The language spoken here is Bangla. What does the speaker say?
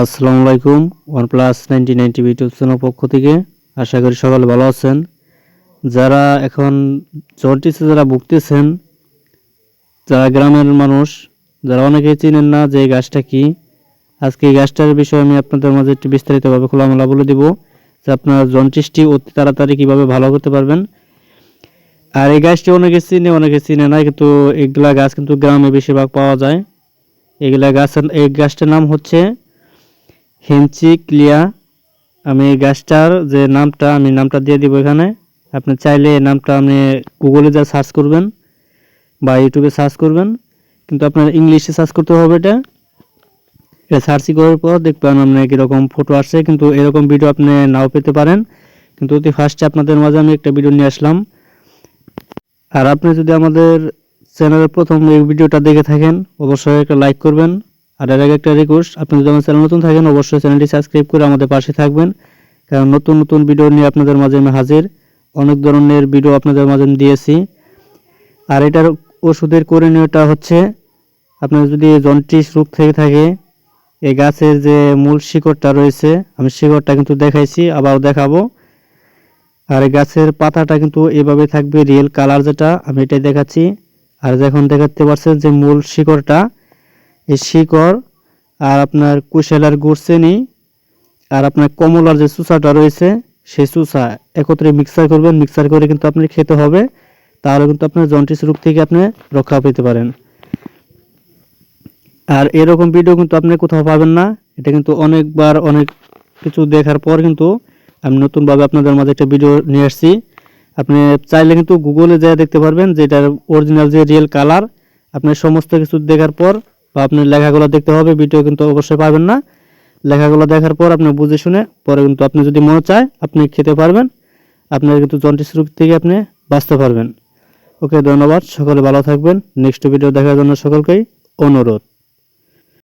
আসসালামু আলাইকুম one plus ninety ninety YouTube channel পক্ষ থেকে আশা করি সকালে ভালো আছেন। যারা এখন জন্টিসে যারা ভুগতেছেন, যারা গ্রামের মানুষ, যারা অনেকেই চিনেন না যে গাছটা কি, আজকে এই গাছটার বিষয়ে আমি আপনাদের মাঝে একটু বিস্তারিতভাবে খোলামেলা বলে দিব, যে আপনার জন্টিসটি অতি তাড়াতাড়ি কীভাবে ভালো করতে পারবেন। আর এই গাছটি অনেকে চিনে অনেকে চিনে না, কিন্তু এগুলা গাছ কিন্তু গ্রামে বেশিরভাগ পাওয়া যায়। এগুলা গাছের, এই গাছটার নাম হচ্ছে হেঞ্চি ক্লিয়া। আমি গাছটার যে নামটা, আমি নামটা দিয়ে দিব এখানে। আপনি চাইলে এই নামটা আপনি গুগলে যা সার্চ করবেন বা ইউটিউবে সার্চ করবেন। কিন্তু আপনার ইংলিশে সার্চ করতে হবে এটা। এটা সার্চি করার পর দেখবেন আপনার কীরকম ফটো আসছে। কিন্তু এরকম ভিডিও আপনি নাও পেতে পারেন। কিন্তু অতি ফার্স্টে আপনাদের মাঝে আমি একটা ভিডিও নিয়ে আসলাম। আর আপনি যদি আমাদের চ্যানেলের প্রথম এই ভিডিওটা দেখে থাকেন, অবশ্যই একটা লাইক করবেন। আর এর আগে একটা রিকোয়েস্ট আপনি যদি আমার চ্যানেল নতুন থাকেন, অবশ্যই চ্যানেলটি সাবস্ক্রাইব করে আমাদের পাশে থাকবেন। কারণ নতুন নতুন ভিডিও নিয়ে আপনাদের মাঝে আমি হাজির। অনেক ধরনের ভিডিও আপনাদের মাঝে দিয়েছি। আর এটার ওষুধের করণীয়টা হচ্ছে, আপনার যদি জন্টিস রোগ থেকে থাকে, এই গাছের যে মূল শিকড়টা রয়েছে, আমি শিকড়টা কিন্তু দেখাইছি আবার দেখাবো। আর গাছের পাতাটা কিন্তু এভাবে থাকবে রিয়েল কালার যেটা, আমি এটাই দেখাচ্ছি। আর যখন দেখাতে পারছেন যে মূল শিকড়টা এই শিকড় আর আপনার কুশেলার গুড়চেনি আর আপনার কমলার যে চুষাটা রয়েছে, সেই চুষা একত্রে মিক্সার করবেন। মিক্সার করে কিন্তু আপনি খেতে হবে। তাহলে কিন্তু আপনার জন্টিস রোগ থেকে আপনি রক্ষা পেতে পারেন। আর এরকম ভিডিও কিন্তু আপনি কোথাও পাবেন না। এটা কিন্তু অনেকবার অনেক কিছু দেখার পর কিন্তু আমি নতুনভাবে আপনাদের মাঝে একটা ভিডিও নিয়ে আসছি। আপনি চাইলে কিন্তু গুগলে যেয়ে দেখতে পারবেন যে এটার অরিজিনাল যে রিয়েল কালার আপনি সমস্ত কিছু দেখার পর বা আপনার লেখাগুলো দেখতে হবে, ভিডিও কিন্তু অবশ্যই পাবেন না। লেখাগুলো দেখার পর আপনি বুঝে শুনে পরে কিন্তু আপনি যদি মনে চায় আপনি খেতে পারবেন। আপনার কিন্তু জন্টিস রোগ থেকে আপনি বাঁচতে পারবেন। ওকে, ধন্যবাদ। সকলে ভালো থাকবেন। নেক্সট ভিডিও দেখার জন্য সকলকেই অনুরোধ।